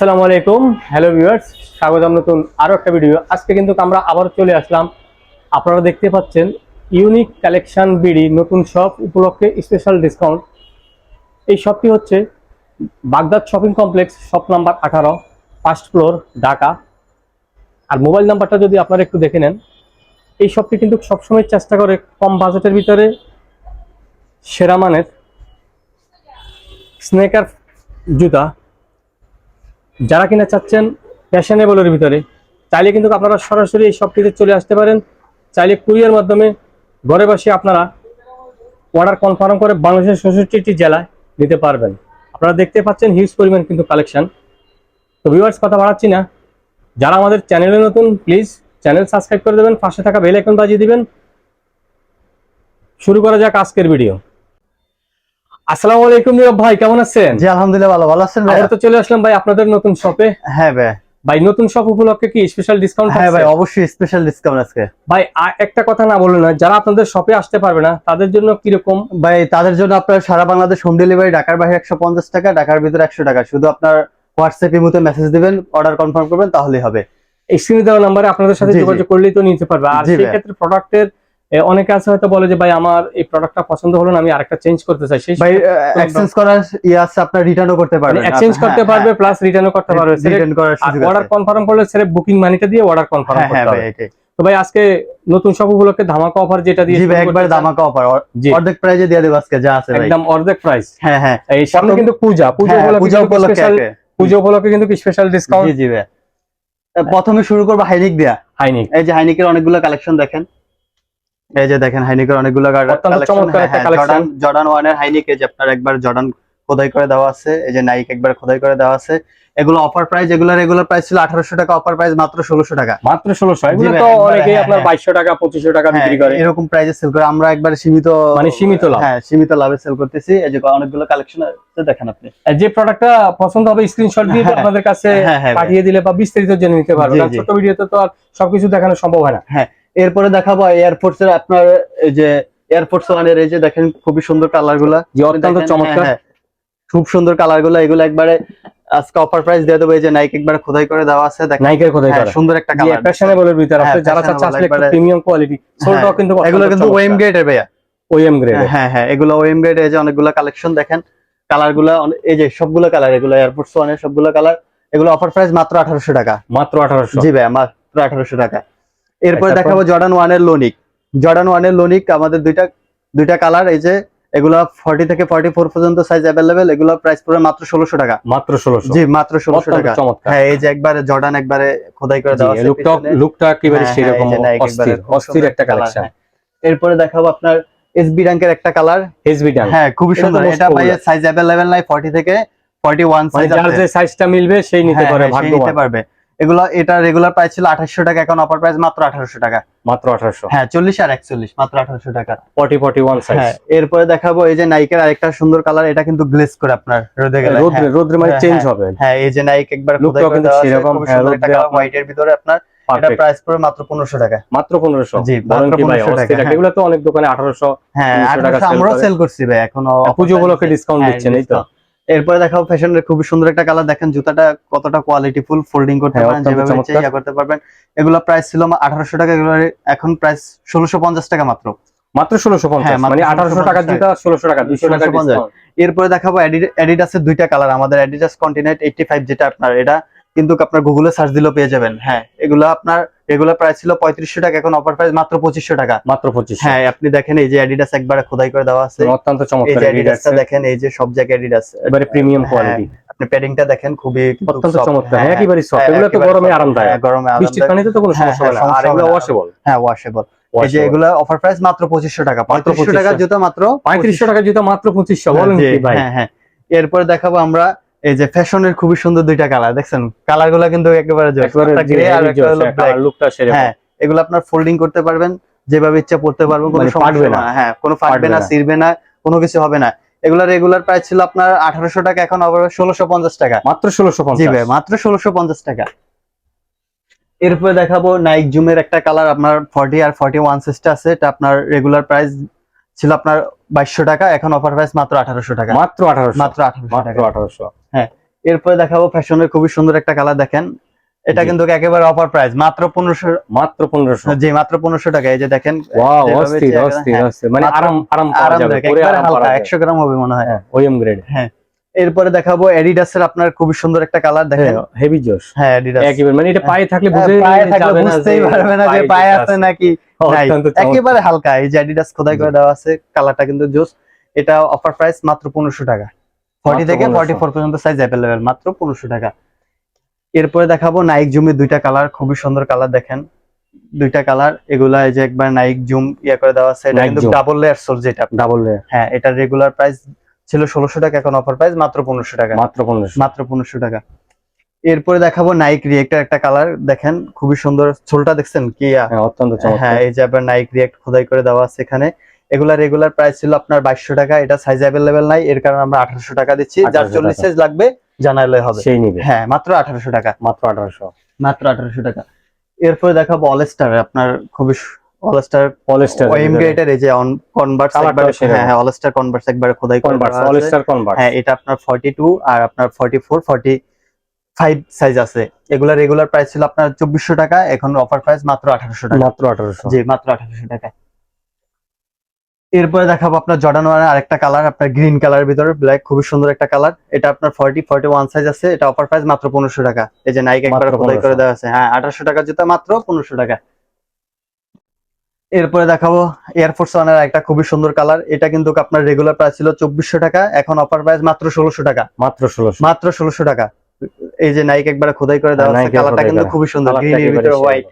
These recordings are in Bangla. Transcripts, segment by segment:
আসসালামু আলাইকুম। হ্যালো ভিউয়ার্স স্বাগতম নতুন আরও একটা ভিডিও আজকে কিন্তু আমরা আবার চলে আসলাম। আপনারা দেখতে পাচ্ছেন ইউনিক কালেকশন বিডি, নতুন শপ উপলক্ষে স্পেশাল ডিসকাউন্ট এই শপটি হচ্ছে Baghdad shopping complex shop number আঠারো ফার্স্ট ফ্লোর ঢাকা। আর মোবাইল নাম্বারটা যদি আপনারা একটু দেখে নেন, এই শপটি কিন্তু সবসময় চেষ্টা করে কম বাজেটের ভিতরে, সেরা মানের স্নেকার জুতা। যারা কিনা চাচ্ছেন ফ্যাশনেবলের ভিতরে, চাইলে কিন্তু আপনারা সরাসরি এই শপটিতে চলে আসতে পারেন। চাইলে কুরিয়ার মাধ্যমে ঘরে বসে আপনারা অর্ডার কনফার্ম করে বাংলাদেশের ষষ্ঠটি জেলায় নিতে পারবেন। আপনারা দেখতে পাচ্ছেন হিউজ পরিমাণ কিন্তু কালেকশন তো ভিউয়ার্স কথা বাড়াচ্ছি না। যারা আমাদের চ্যানেলে নতুন প্লিজ চ্যানেল সাবস্ক্রাইব করে দেবেন, পাশে থাকা বেল আইকন বাজিয়ে দিবেন। শুরু করা যাক আজকের ভিডিও আসসালামু আলাইকুম নীরব ভাই কেমন আছেন? জি আলহামদুলিল্লাহ ভালো ভালো আছেন ভাই তো চলে আসলাম ভাই আপনাদের নতুন শপে হ্যাঁ ভাই ভাই নতুন শপ উপলক্ষে কি স্পেশাল ডিসকাউন্ট হ্যাঁ ভাই অবশ্যই স্পেশাল ডিসকাউন্ট আজকে ভাই একটা কথা না বললেন না যারা আপনাদের শপে আসতে পারবে না তাদের জন্য কীরকম? ভাই তাদের জন্য আপনার সারা বাংলাদেশ হোম ডেলিভারি ঢাকার বাইরে একশো পঞ্চাশ টাকা ঢাকার ভিতরে একশো টাকা। শুধু আপনার হোয়াটসঅ্যাপ ইমুতে মেসেজ দিবেন অর্ডার কনফার্ম করবেন তাহলেই হবে। স্ক্রিনে দেওয়া নাম্বারে আপনাদের সাথে। যোগাযোগ করলেই তো নিতে পারবে। আর সেই। ক্ষেত্রে প্রোডাক্টের অনেকে আছে হয়তো বলে যে ভাই আমার এই প্রোডাক্টটা পছন্দ হলো না আমি আরেকটা চেঞ্জ করতে চাই। সেই ভাই এক্সচেঞ্জ করার ইয়ে আছে আপনার রিটার্নও করতে পারবেন। এক্সচেঞ্জ হ্যাঁ, করতে পারবে প্লাস রিটার্নও করতে পারবে। রিটার্ন করার সুযোগ অর্ডার কনফার্ম করলে সেরে বুকিং মানিটা দিয়ে অর্ডার কনফার্ম হ্যাঁ হ্যাঁ করতে ভাই হবে তো ভাই আজকে নতুন সব উপলক্ষে ধামাকা অফার যেটা দিয়ে শুরু একবার। দামাকা অফার অর্ধেক প্রাইজে দিয়ে দেবো আজকে যা আছে ভাই। একদম অর্ধেক প্রাইস হ্যাঁ হ্যাঁ। এই সামনে কিন্তু পূজা। পূজা হ্যাঁ, উপলক্ষে পূজা কিন্তু উপলক্ষে পূজা উপলক্ষে কিন্তু স্পেশাল ডিসকাউন্ট জি জি ভাই। প্রথমে শুরু করব হাইনিক দিয়া। হাইনিক এই যে হাইনিকের অনেকগুলো কালেকশন দেখেন। এই যে দেখেন হাইনিকের অনেকগুলো। জর্ডান জর্ডান ওয়ানের হাইনিক এই যে আপনার একবার জর্ডান খোদাই করে দেওয়া আছে এই যে নাইক একবার খোদাই করে দেওয়া আছে এগুলো অফার প্রাইস এগুলো রেগুলার প্রাইস ছিল আঠারোশো টাকা অফার প্রাইস মাত্র ষোলোশো টাকা মাত্র ষোলোশো এগুলো তো অনেকেই হ্যাঁ, আপনার হ্যাঁ। বাইশশো টাকা পঁচিশশো টাকা হ্যাঁ, বিক্রি করে এরকম প্রাইসে সেল করে আমরা একবার সীমিত মানে সীমিত লাভ। হ্যাঁ সীমিত লাভে সেল করতেছি এই যে অনেকগুলো কালেকশন আছে দেখেন আপনি যে প্রোডাক্টটা পছন্দ হবে স্ক্রিনশট দিয়ে হ্যাঁ, আপনাদের কাছে হ্যাঁ হ্যাঁ পাঠিয়ে দিলে বা বিস্তারিত জেনে নিতে পারবে জি, কারণ জি। ছোট ভিডিওতে তো আর সবকিছু দেখানো সম্ভব হয় না এরপরে দেখাবো এয়ারফোর্স এর আপনার এই যে এয়ারফোর্স ওয়ানের এই যে দেখেন খুবই সুন্দর কালারগুলা। যে অত্যন্ত চমৎকার হ্যাঁ, হ্যাঁ। খুব সুন্দর কালারগুলা। এগুলো একবারে আজকে অফার প্রাইস দিয়ে দেবো। এই যে নাইক একবারে খোদাই করে দেওয়া আছে দেখেন। নাইকের কোথায় হ্যাঁ, করে। সুন্দর একটা কালার ফ্যাশনেবলের ভিতরে হ্যাঁ, আছে যারা চাচ্ছে আসলে একটু প্রিমিয়াম কোয়ালিটি সোলটাও কিন্তু এগুলো কিন্তু ওয়েম গ্রেডের ভাইয়া। ওএম গ্রেড হ্যাঁ হ্যাঁ এগুলো ওয়েম গ্রেড এই যে অনেকগুলো কালেকশন দেখেন। কালারগুলো এই যে সবগুলো কালার এগুলো এয়ারফোর্স ওয়ানের সবগুলো কালার এগুলো অফার প্রাইস মাত্র আঠারোশো টাকা। মাত্র আঠারোশো। জি ভাই মাত্র আঠারোশো টাকা। এরপরে? দেখাবো জর্ডান ওয়ানের লোনিক জর্ডান ওয়ানের লোনিক আমাদের দুইটা দুইটা কালার এই যে এগুলো ফর্টি থেকে ফর্টি ফোর পর্যন্ত সাইজ অ্যাভেলেবেল এগুলো প্রাইস পড়ে মাত্র ষোলোশো টাকা। মাত্র ষোলোশো। জি মাত্র ষোলোশো টাকা। হ্যাঁ এই যে একবারে জর্ডান একবারে খোদাই করে দেওয়া লুকটা লুকটা একেবারে হ্যাঁ, সেরকম হ্যাঁ, একবারে অস্থির অস্থির একটা কালেকশন হ্যাঁ। এরপরে দেখাবো আপনার এসবি র্যাঙ্কের একটা কালার এসবি ডান হ্যাঁ খুবই সুন্দর। এটা popular। সাইজ অ্যাভেলেবেল নাই ফর্টি থেকে ফর্টি ওয়ান সাইজ যার যে সাইজটা মিলবে সেই নিতে পারে নিতে পারবে। এগুলো এটা রেগুলার প্রাইস ছিল আঠাশশো টাকা এখন অফার প্রাইস মাত্র আঠারোশো টাকা। মাত্র আঠারোশো? হ্যাঁ চল্লিশ আর একচল্লিশ মাত্র আঠারোশো টাকা। ফর্টি ফর্টি ওয়ান হ্যাঁ এরপরে দেখাবো এই যে নাইকের আরেকটা সুন্দর কালার এটা কিন্তু গ্লেজ করে আপনার রোদে গেলে। রোদ্রে হ্যাঁ। রোদ্রে মানে হ্যাঁ, চেঞ্জ হ্যাঁ। হবে। হ্যাঁ এই যে নাইক একবার সেরকম, হ্যাঁ, আপনার- হোয়াইটের ভিতরে আপনার এটা প্রাইস পড়ে মাত্র পনেরোশো টাকা। মাত্র পনেরোশো? জি, মাত্র 1500 টাকা। এগুলো তো অনেক দোকানে আঠারোশো হ্যাঁ 300 টাকা আঠারোশো sell আমরাও করে। সেল করছি ভাই এখনও পুজো উপলক্ষে ডিসকাউন্ট হ্যাঁ, দিচ্ছেন এই তো। এরপরে দেখাবো ফ্যাশনের খুবই সুন্দর একটা কালার। দেখেন জুতাটা কতটা কোয়ালিটি ফুল ফোল্ডিং করতে হ্যাঁ, পারেন যেভাবে ইয়া করতে পারবেন। এগুলো প্রাইস ছিল আঠারোশো টাকা এগুলো এখন প্রাইস ষোলোশো পঞ্চাশ টাকা মাত্র। মাত্র ষোলোশো পঞ্চাশ? হ্যাঁ, মাত্র মানে আঠারোশো টাকার 1650 জুতা ষোলোশো টাকা দুশো টাকা 1650 এরপরে দেখাবো অ্যাডিডাসের দুইটা কালার আমাদের অ্যাডিডাস কন্টিনেন্ট এইটটি ফাইভ যেটা আপনার এটা কিন্তু আপনার গুগলে সার্চ দিলেও পেয়ে যাবেন। হ্যাঁ এগুলো আপনার রেগুলার প্রাইস ছিল পঁয়ত্রিশশো টাকা এখন অফার প্রাইস মাত্র পঁচিশশো টাকা। মাত্র পঁচিশ হ্যাঁ আপনি দেখেন এই যে অ্যাডিডাস একবার খোদাই করে দেওয়া আছে। অত্যন্ত চমৎকার অ্যাডিডাসটা দেখেন এই যে সব জায়গায় অ্যাডিডাস এবারে প্রিমিয়াম হ্যাঁ, কোয়ালিটি আপনি প্যাডিংটা দেখেন খুবই অত্যন্ত চমৎকার হ্যাঁ, একেবারে সফট হ্যাঁ, এগুলো তো গরমে আরামদায়ক। হ্যাঁ, গরমে বৃষ্টির পানিতে তো কোনো হ্যাঁ, সমস্যা হবে না। হ্যাঁ, আর এগুলো সমস্যা হবে না। ওয়াশেবল হ্যাঁ ওয়াশেবল এই যে এগুলো অফার প্রাইস মাত্র টাকা। মাত্র পঁয়ত্রিশশো টাকার 2500 জুতো মাত্র পঁয়ত্রিশশো টাকার জুতা মাত্র পঁচিশশো। বলেন কি ভাই? হ্যাঁ হ্যাঁ। এরপরে দেখাবো আমরা এই যে ফ্যাশনের খুবই সুন্দর দুইটা কালার দেখছেন? কালারগুলা কিন্তু একেবারে লুকটা হ্যাঁ এগুলো আপনার ফোল্ডিং করতে পারবেন যেভাবে ইচ্ছা পড়তে পারবেন কোনো মানে ফাটবে না। হ্যাঁ কোনো ফাটবে না। ছিড়বে না কোনো কিছু হবে না। এগুলা রেগুলার প্রাইস ছিল আপনার আঠারোশো টাকা এখন হবে ষোলোশো পঞ্চাশ টাকা। মাত্র ষোলোশো পঞ্চাশ। মাত্র ষোলোশো পঞ্চাশ টাকা। এরপরে দেখাবো নাইক জুমের একটা কালার আপনার ফর্টি আর ফর্টি ওয়ান সিস্টা আছে এটা আপনার রেগুলার প্রাইস ছিল আপনার বাইশশো টাকা এখন অফার প্রাইস মাত্র আঠারোশো টাকা। মাত্র আঠারোশো। মাত্র আঠারোশো আঠারোশো। হ্যাঁ এরপরে দেখাবো ফ্যাশনের খুবই সুন্দর একটা কালার দেখেন। এটা কিন্তু একেবারে অফার প্রাইস মাত্র পনেরোশো মাত্র পনেরোশো। জি মাত্র পনেরোশো টাকা এই যে দেখেন হ্যাঁ, মানে আরাম আরাম আরাম। একশো গ্রাম হবে মনে হয়। হ্যাঁ ওএম গ্রেড এরপরে দেখাবো এডিডাসের আপনার খুবই সুন্দর একটা কালার দেখেন। হেভি জোশ। হ্যাঁ এডিডাস একেবারে মানে এটা পায়ে থাকলে হ্যাঁ, বুঝে পায়ে থাকলে বুঝতেই পারবে না যে পায়ে আছে নাকি। একেবারে হালকা এই যে অ্যাডিডাস খোদাই করে দেওয়া আছে কালারটা কিন্তু জোস এটা অফার প্রাইস মাত্র পনেরোশো টাকা। ফর্টি মাত্র থেকে 1500 ফর্টি ফোর পর্যন্ত সাইজ অ্যাভেলেবেল মাত্র পনেরোশো টাকা। এরপরে দেখাবো নাইক জুমের দুইটা কালার খুবই সুন্দর কালার দেখেন। দুইটা কালার এগুলা এই যে একবার নাইক জুম ইয়ে করে দেওয়া আছে। এটা কিন্তু। ডাবল লেয়ার সোল যেটা। ডাবল লেয়ার হ্যাঁ এটা রেগুলার প্রাইস ছিল ষোলোশো টাকা এখন অফার প্রাইস মাত্র পনেরোশো টাকা। মাত্র পনেরোশো। মাত্র পনেরোশো টাকা। এরপরে দেখাবো নাইক রিয়েক্টার একটা কালার দেখেন খুবই সুন্দর। ছোলটা দেখছেন? কি হ্যাঁ অত্যন্ত হ্যাঁ এই যে আবার নাইক রিয়েক্ট খোদাই করে দেওয়া আছে এখানে। এগুলা রেগুলার প্রাইস ছিল আপনার বাইশশো টাকা এটা সাইজ অ্যাভেলেবেল নাই এর কারণে আমরা আঠারোশো টাকা দিচ্ছি। যার চল্লিশ। সাইজ লাগবে জানাইলে হবে। সেই নিবে। হ্যাঁ মাত্র আঠারোশো টাকা। মাত্র আঠারোশো। মাত্র আঠারোশো টাকা। এরপরে দেখাবো অলস্টার আপনার খুবই অলস্টার পলিস্টার ওএম গ্রেটার এই যে কনভার্স একবারে। হ্যাঁ হ্যাঁ অলস্টার কনভার্স একবারে খোদাই কনভার্স। পলিস্টার কনভার্স হ্যাঁ এটা আপনার ফর্টি টু আর আপনার forty four forty five size আছে। এগুলা রেগুলার প্রাইস ছিল আপনার চব্বিশশো টাকা এখন অফার প্রাইস মাত্র আঠারোশো টাকা। মাত্র আঠারোশো। জি মাত্র আঠারোশো টাকা এরপরে দেখাবো আপনার জর্ডান ওয়ানের আরেকটা কালার আপনার গ্রিন কালার ভিতরে ব্ল্যাক খুবই সুন্দর একটা কালার এটা আপনার ফর্টি ফর্টি ওয়ান সাইজ আছে এটা অফার প্রাইস মাত্র পনেরোশো টাকা। এই যে নাইক একবার খোদাই করে দেওয়া আছে। হ্যাঁ আঠারোশো টাকার জুতা মাত্র পনেরোশো টাকা। এরপরে দেখাবো এয়ারফোর্স ওয়ানের একটা খুবই সুন্দর কালার এটা কিন্তু আপনার রেগুলার প্রাইস ছিল চব্বিশশো টাকা এখন অফার প্রাইস মাত্র ষোলোশো টাকা। মাত্র ষোলোশো। মাত্র ষোলোশো টাকা। এই যে নাইক একবার খোদাই করে দেওয়া আছে কালারটা কিন্তু খুবই সুন্দর গ্রিনের ভিতরে হোয়াইট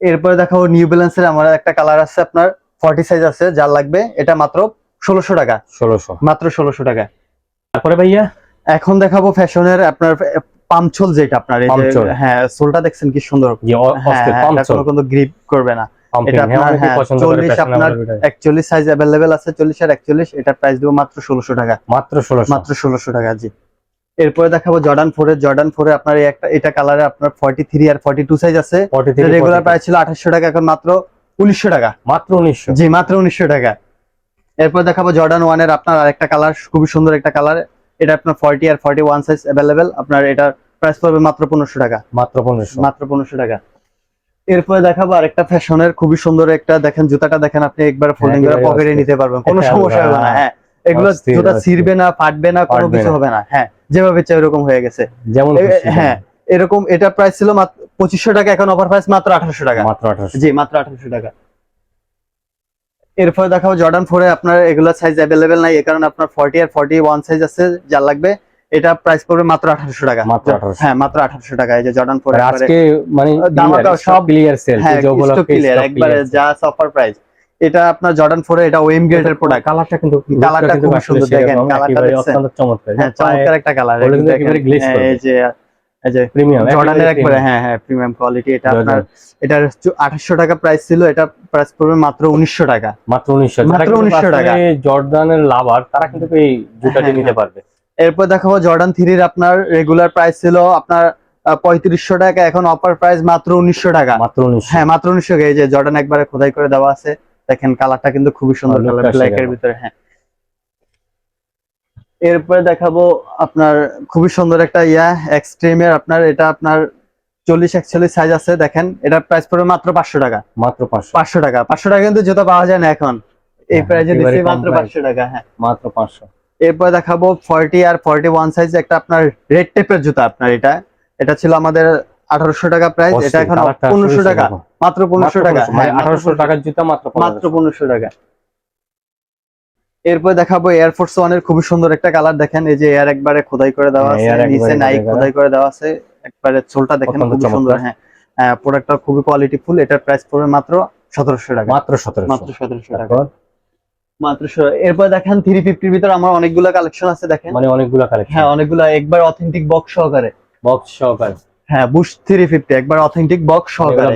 এরপরে দেখাবো নিউ ব্যালেন্সের আমার একটা কালার আছে আপনার ফর্টি সাইজ আছে যার লাগবে এটা মাত্র ষোলোশো টাকা। ষোলোশো। মাত্র ষোলোশো টাকা। তারপরে ভাইয়া? এখন দেখাবো ফ্যাশনের আপনার পামছোল যেটা আপনার এই যে হ্যাঁ সোলটা দেখছেন কি সুন্দর। যে অ- অস্থির হ্যাঁ, পাম্প এটা কোনো গ্রিপ করবে না। এটা হ্যাঁ আপনার, হ্যাঁ, পছন্দ করে 40 fashion আপনার আমাদের ভিতরে। একচল্লিশ সাইজ অ্যাভেলেবেল আছে চল্লিশ আর একচল্লিশ এটা প্রাইস দেবো মাত্র ষোলোশো টাকা। মাত্র ষোলোশো। মাত্র ষোলোশো টাকা জি। এরপরে দেখাবো জর্ডান ফোর এর জর্ডান ফোর এ আপনার এই একটা এটা কালারে আপনার ফর্টি থ্রি আর ফর্টি টু সাইজ আছে রেগুলার প্রাইস ছিল আঠাশশো টাকা এখন মাত্র উনিশশো টাকা। মাত্র উনিশশো। জি মাত্র উনিশশো টাকা। এরপর দেখাবো জর্ডান ওয়ানের আপনার আরেকটা কালার খুবই সুন্দর একটা কালার এটা আপনার ফর্টি আর ফর্টি ওয়ান সাইজ অ্যাভেলেবেল আপনার এটা প্রাইস পড়বে মাত্র পনেরোশো টাকা। মাত্র পনেরোশো। মাত্র পনেরোশো টাকা। এরপরে দেখাবো আরেকটা ফ্যাশনের খুবই সুন্দর একটা দেখেন জুতাটা দেখেন আপনি একবার ফোল্ডিং করে পকেটে নিতে পারবেন কোনো সমস্যা হবে না হ্যাঁ এগুলো জুতা। ছিঁড়বে না ফাটবে না কোনো কিছু হবে না হ্যাঁ যেভাবে চাই ওরকম হয়ে গেছে। যেমন হ্যাঁ এরকম এটা প্রাইস ছিল মাত্র পঁচিশশো টাকা এখন অফার প্রাইস মাত্র আঠারোশো টাকা। মাত্র আঠারোশো। জি মাত্র আঠারোশো টাকা। এরপরে দেখাবো জর্ডান ফোরে আপনার এগুলো সাইজ অ্যাভেলেবেল নাই এ কারণে আপনার ফর্টি আর ফর্টি ওয়ান সাইজ আছে যার লাগবে। এটা প্রাইস পড়বে মাত্র আঠারোশো টাকা। মাত্র 1800 হ্যাঁ মাত্র আঠারোশো টাকা এই যে জর্ডান ফোর আজকে মানে সব ক্লিয়ার সেল হ্যাঁ ক্লিয়ার একবারে যা অফার প্রাইস এটা আপনার জর্ডান ফোরে এটা ওএম গ্রেডের প্রোডাক্ট কালারটা কিন্তু কালারটা আসলে সুন্দর দেখেন, কালারটা অত্যন্ত চমৎকার। হ্যাঁ চমৎকার একটা কালার করবে। এই যে যে প্রিমিয়াম জর্ডানের একবারে হ্যাঁ হ্যাঁ প্রিমিয়াম কোয়ালিটি এটা আপনার এটার আঠাশশো টাকা প্রাইস ছিল এটা প্রাইস পড়বে মাত্র উনিশশো টাকা। মাত্র উনিশশো মাত্র 1900 টাকা। জর্দানের লাভার তারা কিন্তু এই জুতাটি নিতে। পারবে। এরপর দেখাবো জর্ডান থ্রির আপনার রেগুলার প্রাইস ছিল আপনার পঁয়ত্রিশশো টাকা এখন অফার প্রাইস মাত্র উনিশশো টাকা। মাত্র উনিশশো। হ্যাঁ মাত্র উনিশশো এই যে জর্ডান একবারে খোদাই করে দেওয়া আছে। দেখেন কালারটা কিন্তু খুবই সুন্দর কালার ব্ল্যাক এর ভিতরে হ্যাঁ। এরপরে দেখাবো আপনার খুবই সুন্দর একটা ইয়া এক্সট্রিমের আপনার এটা আপনার চল্লিশ একচল্লিশ সাইজ আছে দেখেন। এটার প্রাইস পড়বে মাত্র পাঁচশো টাকা। মাত্র পাঁচশো। পাঁচশো টাকা। পাঁচশো টাকা কিন্তু জুতা পাওয়া যায় না এখন। এই হ্যাঁ, প্রাইজে দিচ্ছি মাত্র পাঁচশো টাকা হ্যাঁ। মাত্র পাঁচশো। এরপর দেখাবো ফর্টি আর ফর্টি ওয়ান সাইজ একটা আপনার রেড টেপের জুতা আপনার এটা। এটা ছিল আমাদের আঠারোশো টাকা প্রাইস এটা এখন পনেরোশো টাকা। মাত্র পনেরোশো টাকা হ্যাঁ আঠারোশো টাকার জুতা মাত্র মাত্র পনেরোশো টাকা। এরপর দেখাবো এয়ারফোর্স ওয়ানের খুবই সুন্দর একটা কালার দেখেন এই যে এয়ার একবারে খোদাই করে দেওয়া হ্যাঁ, আছে নিচে নাইক খোদাই করে। দেওয়া আছে একবারে চোলটা দেখেন খুবই সুন্দর হ্যাঁ। প্রোডাক্টটা খুবই কোয়ালিটি ফুল এটার প্রাইস পড়বে মাত্র সতেরোশো টাকা। মাত্র সতেরোশো। মাত্র সতেরোশো টাকা। মাত্র এরপর দেখেন থ্রি ফিফটির ভিতরে আমার অনেকগুলো কালেকশন আছে দেখেন। মানে অনেকগুলো কালেকশন হ্যাঁ অনেকগুলো একবার অথেন্টিক বক্স সহকারে। বক্স সহকারে। হ্যাঁ বুশ থ্রি ফিফটি একবার অথেন্টিক বক্স সহকারে।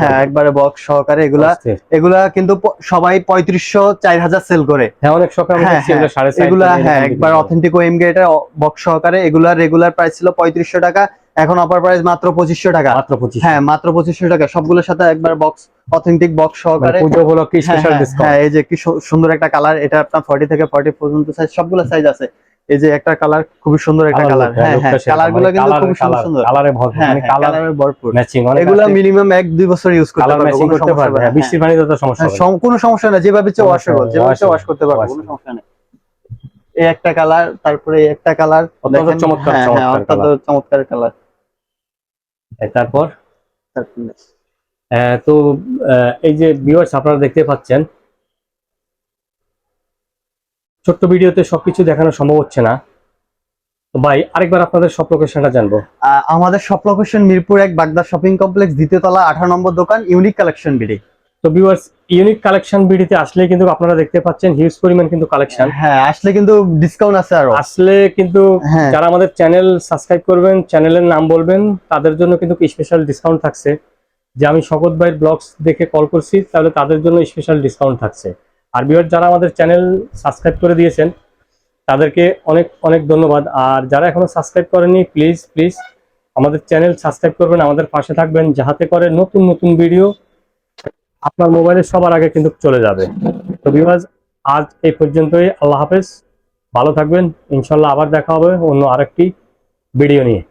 হ্যাঁ একবারে বক্স সহকারে এগুলা। এগুলা কিন্তু সবাই পঁয়ত্রিশশো চার হাজার সেল করে। হ্যাঁ অনেক শখ হ্যাঁ, এগুলো হ্যাঁ, এগুলা হ্যাঁ একবার অথেন্টিক ওএম গেটের বক্স সহকারে। এগুলার রেগুলার প্রাইস ছিল পঁয়ত্রিশশো টাকা এখন অফার প্রাইস মাত্র পঁচিশশো টাকা। মাত্র পঁচিশ হ্যাঁ মাত্র পঁচিশশো টাকা। সবগুলোর সাথে একবার বক্স অথেন্টিক বক্স সহকারে। পুজো উপলক্ষে হ্যাঁ, স্পেশাল ডিসকাউন্ট হ্যাঁ এই যে কি সুন্দর একটা কালার এটা আপনার ফর্টি থেকে ফর্টি পর্যন্ত সাইজ সবগুলো সাইজ আছে। এই যে একটা কালার খুবই সুন্দর একটা কালার হ্যাঁ হ্যাঁ কালারগুলো কিন্তু খুব সুন্দর সুন্দর। কালারে ভরপুর হ্যাঁ মানে কালার কালারের ভরপুর। ম্যাচিং অনেক এগুলা মিনিমাম এক দুই বছর ইউজ করতে পারবে কোনো সমস্যা হবে না। হ্যাঁ, বৃষ্টির পানিতে তো সমস্যা হ্যাঁ, হবে। কোনো সমস্যা না যেভাবে ইচ্ছে ওয়াশ হবে, যেভাবে ওয়াশ করতে পারবে কোনো সমস্যা নেই। এই একটা কালার তারপরে এই একটা কালার অত্যন্ত চমৎকার, চমৎকার অত্যন্ত চমৎকার কালার তারপর? তো এই যে ভিউয়ার্স আপনারা দেখতে পাচ্ছেন ছোট্ট ভিডিওতে সবকিছু দেখানো সম্ভব হচ্ছে না। ভাই আরেকবার আপনাদের সব লোকেশনটা জানব। আমাদের সব লোকেশন মিরপুর এক বাগদা শপিং কমপ্লেক্স দ্বিতীয় তলা আঠারো নম্বর দোকান ইউনিক কালেকশন বিডি। তো ভিউয়ার্স ইউনিক কালেকশন বিডিতে আসলে কিন্তু আপনারা দেখতে পাচ্ছেন হিউজ পরিমাণ কিন্তু কালেকশন হ্যাঁ আসলে কিন্তু ডিসকাউন্ট আছে আরও। আসলে কিন্তু হ্যাঁ। যারা আমাদের চ্যানেল সাবস্ক্রাইব করবেন চ্যানেলের নাম বলবেন তাদের জন্য কিন্তু স্পেশাল ডিসকাউন্ট থাকছে? যে আমি শকত ভাইয়ের ব্লগস দেখে কল করছি তাহলে তাদের জন্য স্পেশাল ডিসকাউন্ট থাকছে। আর বিয়ার যারা আমাদের চ্যানেল সাবস্ক্রাইব করে দিয়েছেন, তাদেরকে অনেক অনেক ধন্যবাদ। আর যারা এখনও সাবস্ক্রাইব করেনি প্লিজ প্লিজ আমাদের চ্যানেল সাবস্ক্রাইব করবেন। আমাদের পাশে থাকবেন যাহাতে করে নতুন নতুন ভিডিও আপনার মোবাইলে সবার আগে কিন্তু চলে যাবে। তো বিভাজ আজ এই পর্যন্তই। আল্লাহ হাফেজ। ভালো থাকবেন। ইনশাল্লাহ আবার দেখা হবে অন্য আরেকটি ভিডিও নিয়ে।